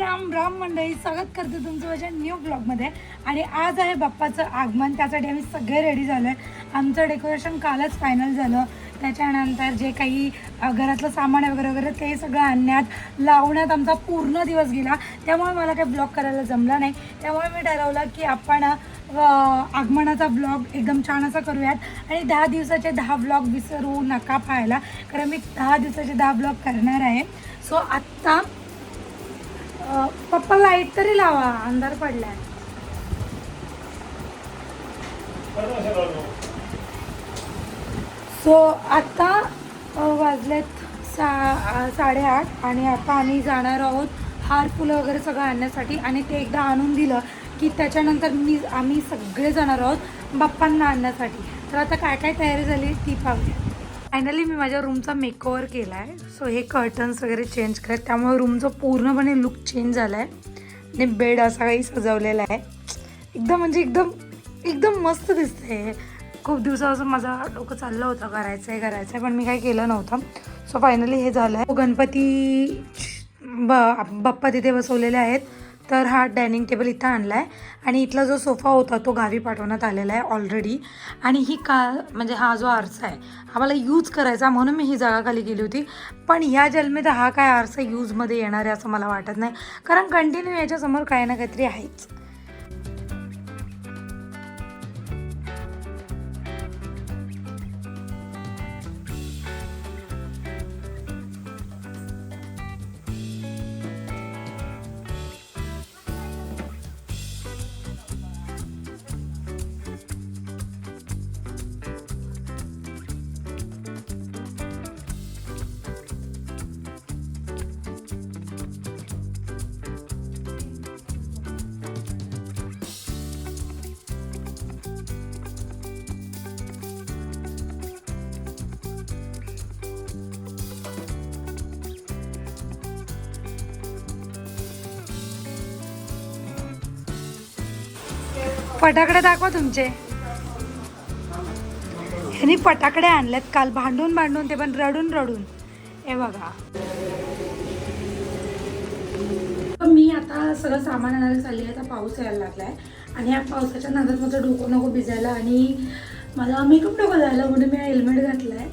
राम राम मंडळी स्वागत करते तुमचं माझ्या न्यू ब्लॉगमध्ये आणि आज आहे बाप्पाचं आगमन त्यासाठी आम्ही सगळे रेडी झालो आहे आमचं डेकोरेशन कालच फायनल झालं. त्याच्यानंतर जे काही घरातलं सामान वगैरे वगैरे ते सगळं आणण्यात लावण्यात आमचा पूर्ण दिवस गेला. त्यामुळे मला काही ब्लॉग करायला जमला नाही. त्यामुळे मी ठरवलं की आपण आगमनाचा ब्लॉग एकदम छान असा करूयात. आणि दहा दिवसाचे दहा ब्लॉग विसरू नका पाहायला. कारण मी दहा दिवसाचे दहा ब्लॉग करणार आहे. सो आत्ता पप्पा लाइट तरी लावा अंधार पडलाय. सो आत्ता वाजलेत सा साडेआठ आणि आता आम्ही जाणार आहोत हार फुलं वगैरे सगळं आणण्यासाठी आणि ते एकदा आणून दिलं की त्याच्यानंतर मी आम्ही सगळे जाणार आहोत बाप्पांना आणण्यासाठी. तर आता काय काय तयारी झाली ती पाहूया. फायनली मी माझ्या रूमचा मेकओवर केला आहे सो हे कर्टन्स वगैरे चेंज करत त्यामुळे रूमचं पूर्णपणे लुक चेंज झाला आहे आणि बेड असा काही सजवलेला आहे. एकदम म्हणजे एकदम एकदम मस्त दिसते खूप दिवसापासून माझा डोकं चाललं होतं करायचं आहे करायचं आहे पण मी काही केलं नव्हतं. सो फायनली हे झालं आहे गणपती ब बाप्पा तिथे बसवलेले आहेत. तर हा डायनिंग टेबल इथं आणला आहे आणि इथला जो सोफा होता तो गावी पाठवण्यात आलेला आहे ऑलरेडी आणि ही का म्हणजे हा जो आरसा आहे आम्हाला यूज करायचा म्हणून मी ही जागा खाली गेली होती. पण ह्या जन्मेत हा काय आरसा यूजमध्ये येणार आहे असं मला वाटत नाही. कारण कंटिन्यू याच्यासमोर काही ना काहीतरी आहेच. फटाकडे दाखवा तुमचे. ह्यांनी फटाकडे आणलेत काल भांडून भांडून ते पण रडून रडून. हे बघा. मी आता सगळं सामान आणायला चालली आहे आता पाऊस यायला लागलाय. आणि या पावसाच्या नादात माझं डोकं नको भिजायला आणि मला मेकअप नको जायला म्हणून मी हेल्मेट घातलं आहे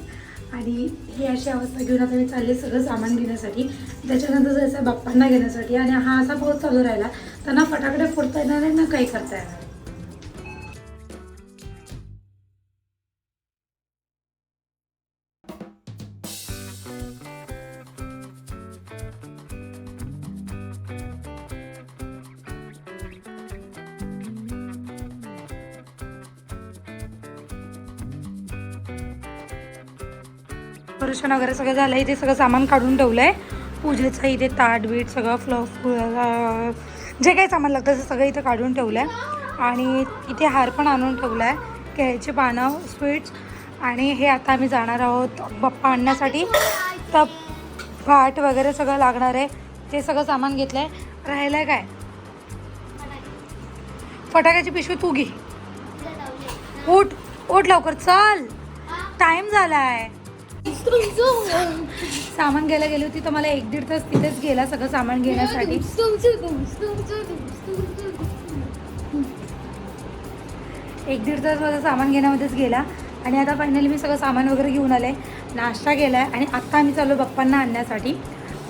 आणि ही अशी अवस्था घेऊन आता मी चालले सगळं सामान घेण्यासाठी त्याच्यानंतर जायचं बाप्पांना घेण्यासाठी. आणि हा असा पाऊस चालू राहिला त्यांना फटाकडे फोडता येणार नाही ना काही करता येणार डेकोरेशन वगैरे सगळं झालं इथे सगळं सामान काढून ठेवलं आहे पूजेचं इथे ताट बीट सगळं फ्लफ जे काही सामान लागतं ते सगळं इथे काढून ठेवलं आहे आणि इथे हार पण आणून ठेवला आहे केळीची पानं स्वीट्स आणि हे आता आम्ही जाणार आहोत बाप्पा आणण्यासाठी. तर भाट वगैरे सगळं लागणार आहे. ते सगळं सामान घेतलं आहे राहिलं आहे काय? फटाक्याची पिशवी तू घे. उठ उठ लवकर. चल. टाइम झाला आहे सामान घ्यायला गेली होती तर मला एक दीड तास तिथेच गेला सगळं सामान घेण्यासाठी. एक दीड तास माझं सामान घेण्यामध्येच गेला. आणि आता फायनली मी सगळं सामान वगैरे घेऊन आले. नाश्ता केला आहे आणि आत्ता आम्ही चाललो बाप्पांना आणण्यासाठी.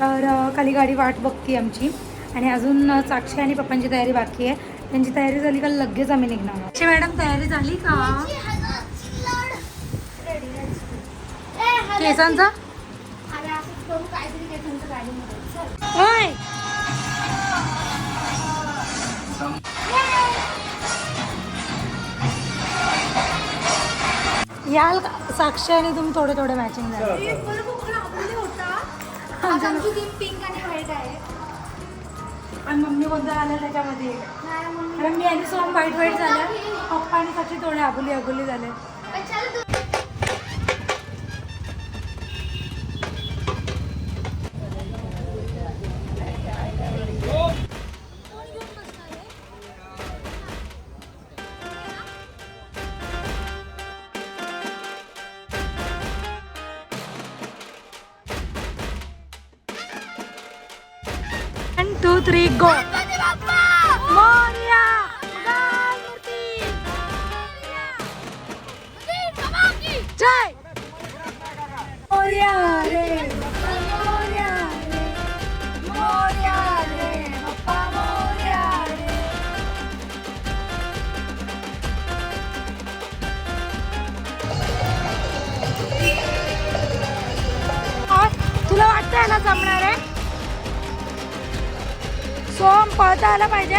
तर खाली गाडी वाट बघते आमची. आणि अजून साक्षी आणि पप्पांची तयारी बाकी आहे. त्यांची तयारी झाली का लगेच आम्ही निघणार मॅडम तयारी झाली का? केसांचा? होय. याल का? साक्षी आणि तुम्ही थोडे थोडे मॅचिंग झाले. पिंक आणि व्हाईट आहे. आणि मम्मी कोणतं आलं त्याच्यामध्ये? कारण मी आणि सोम वाईट वाईट झाल्या पप्पा आणि साक्षी थोडे अबुली अबुली झाले. two, three, go! Moria! Megawati! Jai! Moria! पळता आला पाहिजे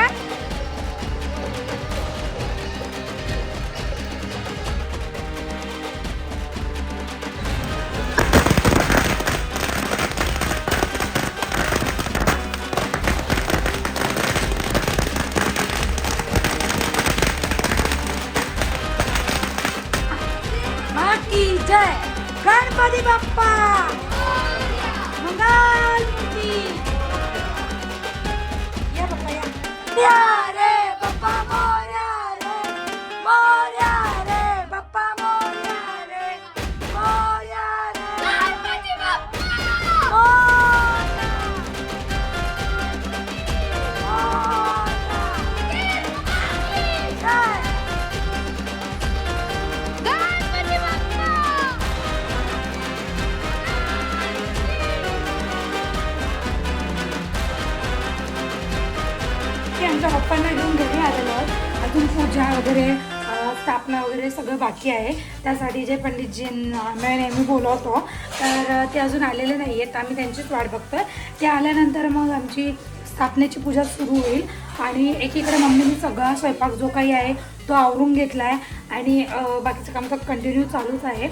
तुमच्या पप्पांना घेऊन घरी आलेलो आहोत. अजून पूजा वगैरे स्थापना वगैरे सगळं बाकी आहे. त्यासाठी जे पंडितजींना आम्ही नेहमी बोलवतो. तर ते अजून आलेले नाही आहेत आम्ही त्यांचीच वाट बघतोय. ते आल्यानंतर मग आमची स्थापनेची पूजा सुरू होईल. आणि एकीकडे मम्मीने सगळा स्वयंपाक जो काही आहे तो आवरून घेतला आहे आणि बाकीचं काम तर कंटिन्यू चालूच आहे.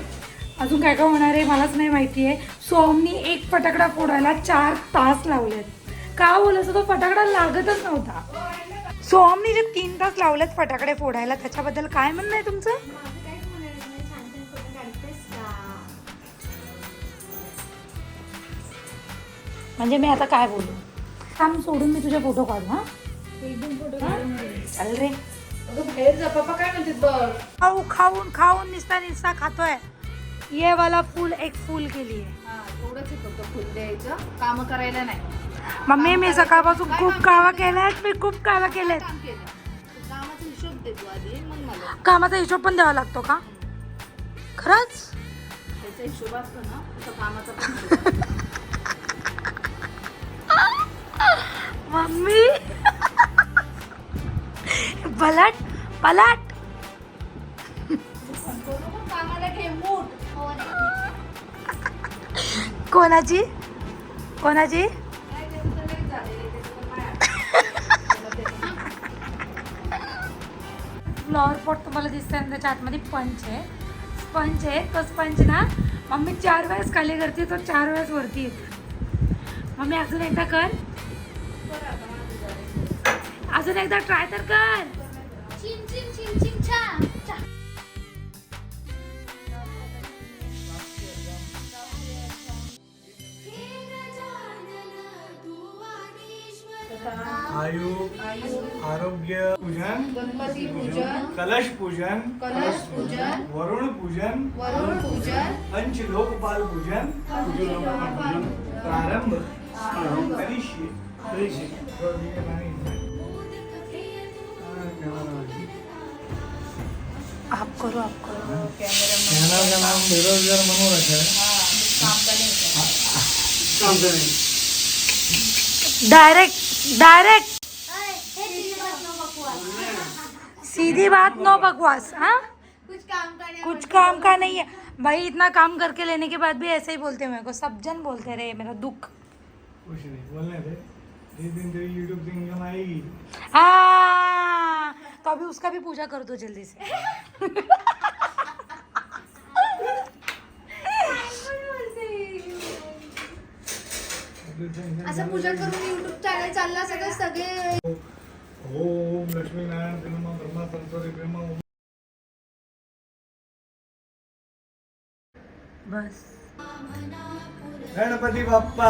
अजून काय काय होणार आहे मलाच नाही माहिती आहे सोमनी एक फटाकडा फोडायला चार तास लावलेत. का बोलायचं तो फटाकडा लागतच नव्हता. सोहमनी जे तीन तास लावलेत फटाकडे फोडायला त्याच्याबद्दल काय म्हणणं आहे तुमचं? म्हणजे मी आता काय बोलू? काम सोडून मी तुझे फोटो काढू हा. चल रे. अगं बाहेर जा पप्पा काय म्हणते बघ. खाऊ खाऊन खाऊन निसता निसता खातोय. ये वाला फूल एक फूल केली आहे एवढंच आहे फक्त फुल द्यायचं. काम करायला नाही. मम्मी मी सकाळपासून खूप कामं केल्यात मी खूप कामं केलेत काम केलं कामाचा हिशोब दे तू आधी मग मला. कामाचा हिशोब पण द्यावा लागतो का? खरंच? त्याचा हिशोब असतो ना तसं कामाचा पण हिशोब. मम्मी. पलट पलट नाही आठवत. फ्लॉवर पॉट तुम्हाला दिसतंय ना त्याच्या आतमध्ये पंच आहे. स्पंच आहे. तो स्पंच ना मम्मी चार वेळेस खाली करते तो चार वेळेस वरती येतो. मम्मी अजून एकदा कर. अजून एकदा ट्राय तर कर. आयु आरोग्य पूजन गणपती पूजन कलश पूजन कलश पूजन वरुण पूजन वरुण पूजन पंचलोकपाल पूजन प्रारंभ। करिष्ये। आप करो आप करो। चैनल का नाम बेरोजगार मनो रखा है। काम करें डायरेक्ट डायरेक्ट सीधी बात नो बकवास हाँ? कुछ काम करने कुछ काम का नहीं है। भाई इतना काम करके लेने के बाद भी ऐसे ही बोलते हैं मेरे को सब जन बोलते रहे मेरा दुख। कुछ नहीं बोलने दे। जिस दिन तेरी यूट्यूब से इनकम आएगी। हाँ तो अभी उसका भी पूजा कर दो जल्दी से। असं पूजन करून युट्यूब चॅनल चालला सगळे। सगळे ओम लक्ष्मी नारायण प्रेमा ब्रह्मा संतोरी प्रेमा ओम। बस. गणपती बाप्पा!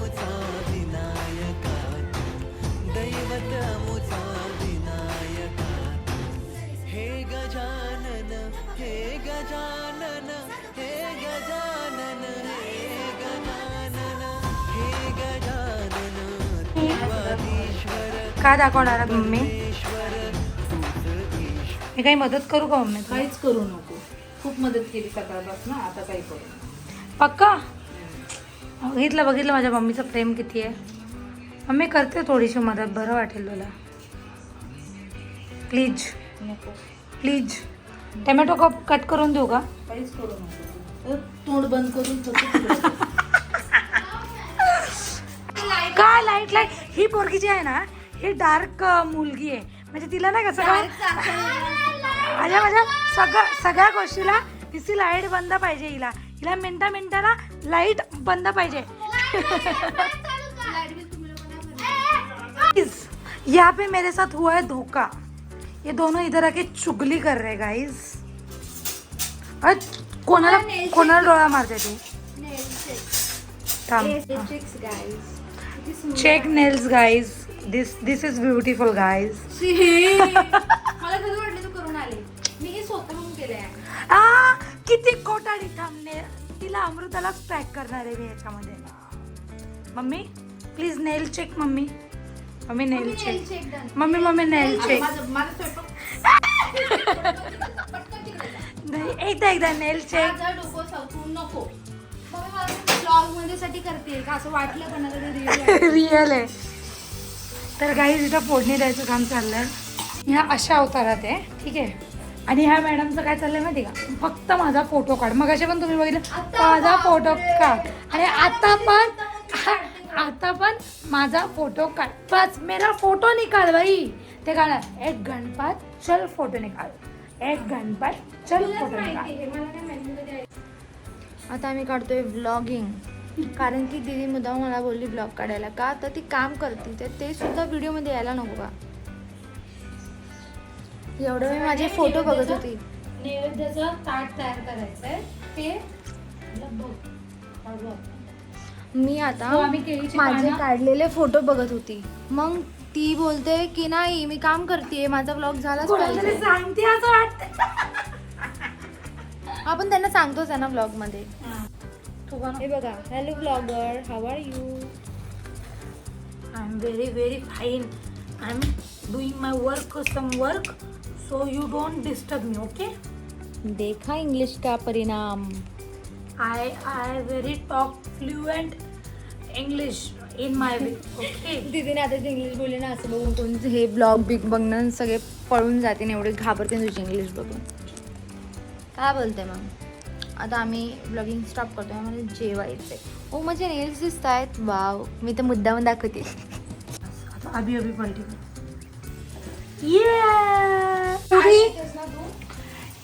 काय दाखवणार आहात मम्मी? मी काही मदत करू का मम्मी तुला? काहीच करू नको. खूप मदत केली सकाळपासून आता काही करू नको. पक्का? बघितलं बघितलं माझ्या मम्मीचं प्रेम किती आहे. मम्मी करते थोडीशी मदत बरं वाटेल तुला. प्लीज नको. प्लीज टमॅटो कप कट करून देऊ का? काहीच करू नको. तर तोंड बंद करून फक्त तिकडे काय लाइट लाइट ही पोरगी जी आहे ना ही डार्क मुलगी आहे. म्हणजे तिला नाही का सगळं माझ्या माझ्या सगळ्या सगळ्या गोष्टीला तिची लाइट बंद पाहिजे हिला. हिला मिनटा मिनटाला लाइट बंद पाहिजे. यहाँ पे मेरे साथ हुआ है धोखा. ये दोनों इधर आके चुगली कर रहे गाइस कोणाला कोणाला डोळा मारते तू check nails guys this this is beautiful मला वाटलं तू करून आले. मी हे स्वतःहून केलंय. आ किती कोटाडी थांबणे तिला अमृतालाच पॅक करणार आहे मी याच्यामध्ये. Mummy please nail check mummy. Mummy nail check mummy mummy nail check. नाही एकदा एकदा नेल चेक डोकं नको. ब्लॉगमध्ये साठी करते. का असं वाटलं आहे. रिअल आहे. तर काही इथं फोडणी द्यायचं काम चाललंय. ह्या अशा अवतारात आहे ठीक आहे? आणि ह्या मॅडमचं काय चाललंय माहिती का? फक्त माझा फोटो काढ. मग असे पण तुम्ही बघितलं माझा फोटो काढ. आणि आता पण आता पण माझा फोटो काढ. बस मेरा फोटो निकाल बाई ते काढ एक गणपत चल फोटो निकाल. एक गणपत चल फोटो निकाल. आता आम्ही काढतोय व्लॉगिंग कारण की दिदी मुद्दाम मला बोलली ब्लॉग काढायला का? तर ती काम करते तर ते सुद्धा व्हिडिओमध्ये यायला नको का? एवढं मी माझे फोटो बघत होती. नैवेद्याचं ताट तयार करायचं आहे ते मी आता माझे काढलेले फोटो बघत होती. मग ती बोलते की नाही मी काम करते माझा ब्लॉग झालाच पाहिजे. सांगते असं वाटतं आपण त्यांना सांगतोच आहे ना ब्लॉगमध्ये. तू बनव. हे बघा hello blogger how are you I am very very fine I am doing my work some work so you don't disturb me okay देखा इंग्लिश का परिणाम. I I very talk fluent English in my way okay दीदीने आता English बोलली ना असं बघून कोण हे ब्लॉग बिग बघणं सगळे पळून जाते आणि एवढे घाबरते तुझी इंग्लिश बघून. काय बोलते मग? आता आम्ही ब्लॉगिंग स्टॉप करतोय आम्हाला जेवायचंय. ओ माझे नेल्स दिसत आहेत वाव मी तर मुद्दाम दाखवते. आता अभी अभी पूरी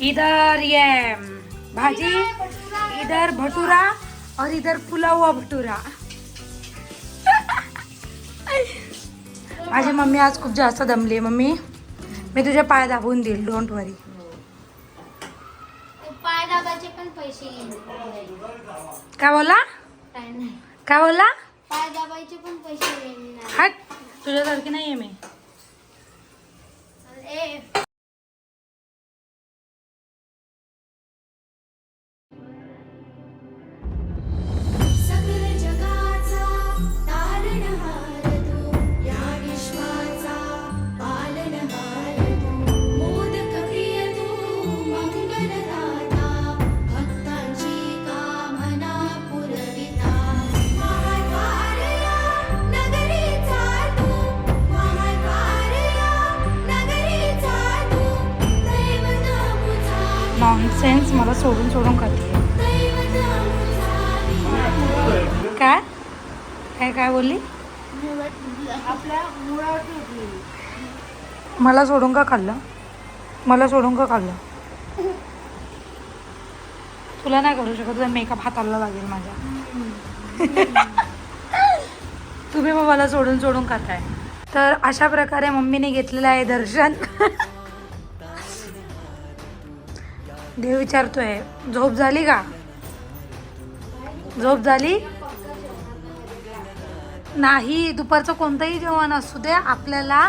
इधर ये भाजी इधर भटूरा. और इधर पुला हुआ भटूरा. माझी मम्मी आज खूप जास्त दमली मम्मी. मी तुझे पाय दाबवून देईल डोंट वरी पण पैसे काय बोला काय नाही. काय बोला पाय दाबायचे पण पैसे हट तुझ्यासारखी नाही आहे मी. ए नॉनसेन्स मला सोडून सोडून खाते. काय? काय काय बोलली? मला सोडून का खाल्लं? मला सोडून का खाल्लं? तुला नाही करू शकत तुझा मेकअप हाताला लागेल माझ्या. तुम्ही मग मला सोडून सोडून खाताय. तर अशा प्रकारे मम्मीने घेतलेलं आहे दर्शन. देव विचारतोय झोप झाली का? झोप झाली? नाही दुपारचं कोणतंही जेवण असू दे आपल्याला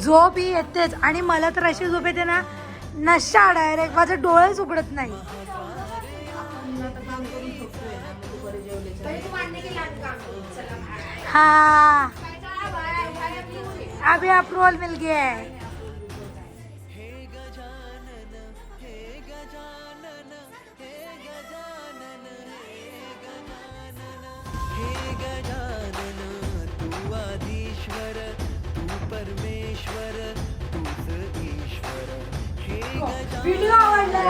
झोप ही येतेच. आणि मला तर अशी झोप येते ना नशा डायरेक्ट माझे डोळेच उघडत नाही. हा. अभी अप्रूवल मिल गया है. व्हिडिओ हो. आवडला